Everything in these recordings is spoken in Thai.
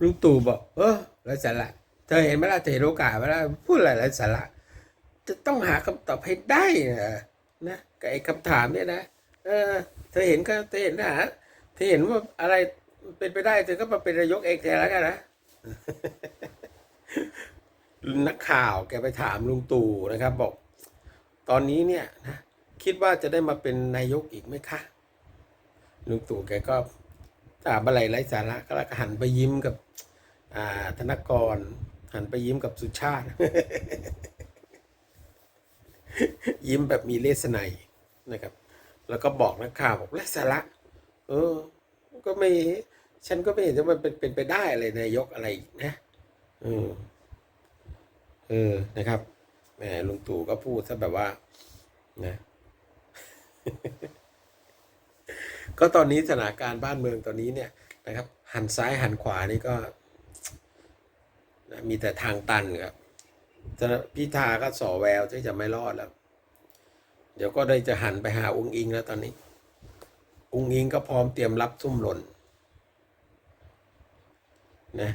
ลุงตู่บอก เออไร้สาระเธอเห็นไหมล่ะเธอเห็นโอกาสไหมล่ะพูดอะไรไร้สาระจะต้องหาคำตอบให้ได้นะนะกับไอ้คำถามเนี่ยนะเออ เธอเห็นก็เธอเห็นนะเธอเห็นว่าอะไรเป็นไปได้เธอก็มาเป็นนายกเองแทนแล้วกันนะนักข่าวแกไปถามลุงตู่นะครับ บอก ตอนนี้เนี่ยนะคิดว่าจะได้มาเป็นนายกอีกไหมคะลุงตู่แกก็ถามอะไรไร้สาระก็หันไปยิ้มกับ ธนกร หันไปยิ้มกับสุชาติ ยิ้มแบบมีเลสไนยนะครับ แล้วก็บอกนักข่าวบอกไร้สาระเออ ก็ไม่ ฉันก็ไม่เห็นว่ามันเป็นเป็นไปได้อะไรนายกอะไรนะเออเออนะครับแหมลุงตู่ก็พูดซะแบบว่า นะ ก็ตอนนี้สถานการณ์บ้านเมืองตอนนี้เนี่ยนะครับ หันซ้ายหันขวานี่ก็ มีแต่ทางตันครับพิธาก็สอแววที่จะไม่รอดแล้ว เดี๋ยวก็ได้จะหันไปหาองค์อิงแล้วตอนนี้องค์อิงก็พร้อมเตรียมรับทุ่มหล่นนะ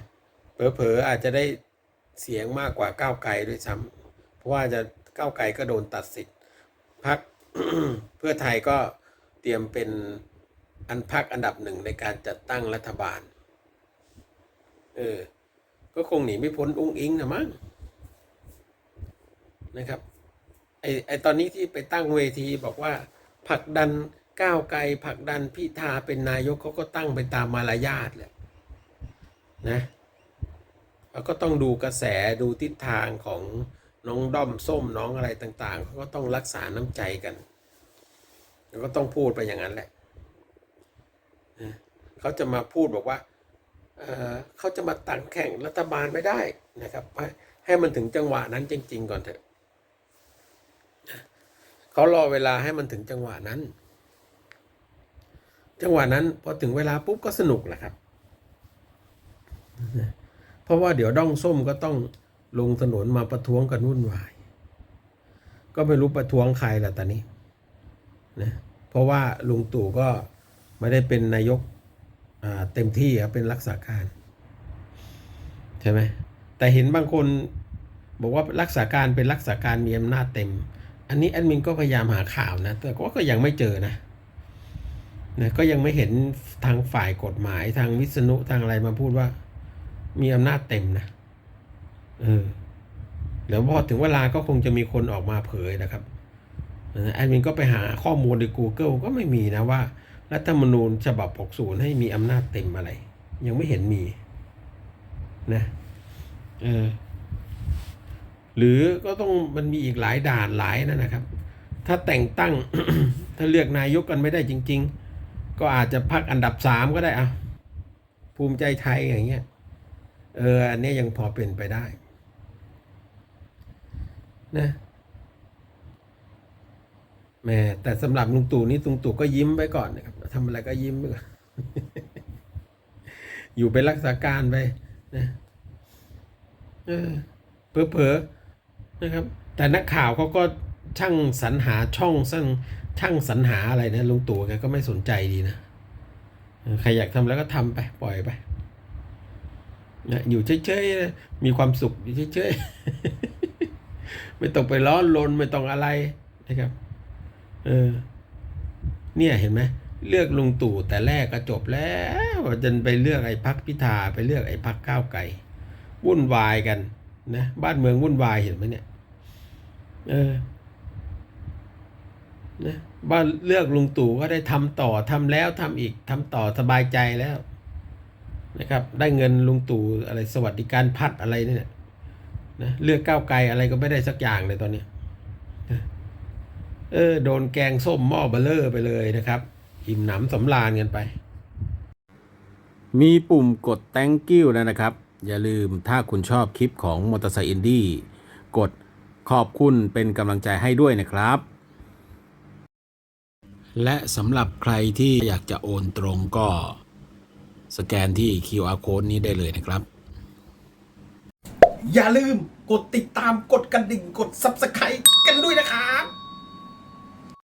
เผลอๆอาจจะได้เสียงมากกว่าก้าวไกลด้วยซ้ำเพราะว่าจะก้าวไกลก็โดนตัดสิทธิ์พักเพื่อไทยก็เตรียมเป็นอันพักอันดับหนึ่งในการจัดตั้งรัฐบาล เออ ก็คงหนีไม่พ้นอุ้งอิงนะมั้งนะครับไอไอตอนนี้ที่ไปตั้งเวทีบอกว่าผลักดันก้าวไกลผลักดันพิธาเป็นนายกเขาก็ตั้งไปตามมารยาทแหละนะแล้วก็ต้องดูกระแสดูทิศทางของน้องด้อมส้มน้องอะไรต่างๆเขาก็ต้องรักษาน้ำใจกันแล้วก็ต้องพูดไปอย่างนั้นแหละนะเขาจะมาพูดบอกว่า เขาจะมาตังแข่งรัฐบาลไม่ได้นะครับ ให้มันถึงจังหวะนั้นจริง ๆ ก่อนเถอะเขารอเวลาให้มันถึงจังหวะนั้น จังหวะนั้นพอถึงเวลาปุ๊บก็สนุกแหละครับ เพราะว่าเดี๋ยวด้องส้มก็ต้องลงถนนมาประท้วงกันวุ่นวาย ก็ไม่รู้ประท้วงใครแหละตอนนี้นะเพราะว่าลุงตู่ก็ไม่ได้เป็นนายก เต็มที่ครับเป็นรักษาการใช่ไหมแต่เห็นบางคนบอกว่ารักษาการเป็นรักษาการมีอำนาจเต็ม อันนี้แอดมินก็พยายามหาข่าวนะ แต่ก็ก็ยังไม่เจอนะนะก็ยังไม่เห็นทางฝ่ายกฎหมายทางวิษณุทางอะไรมาพูดว่า มีอำนาจเต็มนะเออเดี๋ยวพอถึงเวลาก็คงจะมีคนออกมาเผยนะครับแอดมินก็ไปหาข้อมูลใน Google ก็ไม่มีนะว่า รัฐธรรมนูญฉบับ 60 ให้มีอำนาจเต็มอะไร ยังไม่เห็นมีนะเออหรือก็ต้องมันมีอีกหลายด่านหลายนั่นนะครับ ถ้าแต่งตั้ง ถ้าเลือกนายกกันไม่ได้จริง ๆ ก็อาจจะพักอันดับสามก็ได้อะภูมิใจไทยอย่างเงี้ยเอออันนี้ยังพอเป็นไปได้นะ แม่แต่สำหรับลุงตู่นี่ลุงตู่ก็ยิ้มไว้ก่อนนะครับทำอะไรก็ยิ้มไปก่อนอยู่เป็นรักษาการไปนะเออเผลอๆนะครับ แต่นักข่าวเขาก็ช่างสรรหาช่องช่างช่างสรรหาอะไรนะลุงตู่แกก็ไม่สนใจดีนะใครอยากทำแล้วก็ทำไป ปล่อยไปนะอยู่เฉยๆมีความสุขอยู่เฉยๆไม่ต้องไปร้อนรนไม่ต้องอะไรนะครับ เออ เนี่ยเห็นไหมเลือกลุงตู่แต่แรกก็จบแล้วจนไปเลือกไอ้พักพิธาไปเลือกไอ้พักก้าวไก่วุ่นวายกันนะบ้านเมืองวุ่นวายเห็นไหมเนี่ย เออนะบ้านเลือกลุงตู่ก็ได้ทำต่อทำแล้วทำอีกทำต่อสบายใจแล้ว นะครับ ได้เงินลุงตู่อะไรสวัสดิการพัดอะไรเนี่ยนะเลือกก้าวไกลอะไรก็ไม่ได้สักอย่างเลยตอนนี้ เออโดนแกงส้มหม้อเบลเลอร์ไปเลยนะครับอิ่มหนำสำราญกันไป มีปุ่มกด thank you แล้วนะครับ อย่าลืมถ้าคุณชอบคลิปของมอเตอร์ไซค์อินดี้กดขอบคุณเป็นกำลังใจให้ด้วยนะครับ และสำหรับใครที่อยากจะโอนตรงก็สแกนที่ QR code นี้ได้เลยนะครับ อย่าลืมกดติดตามกดกระดิ่งกด Subscribe กันด้วยนะครับ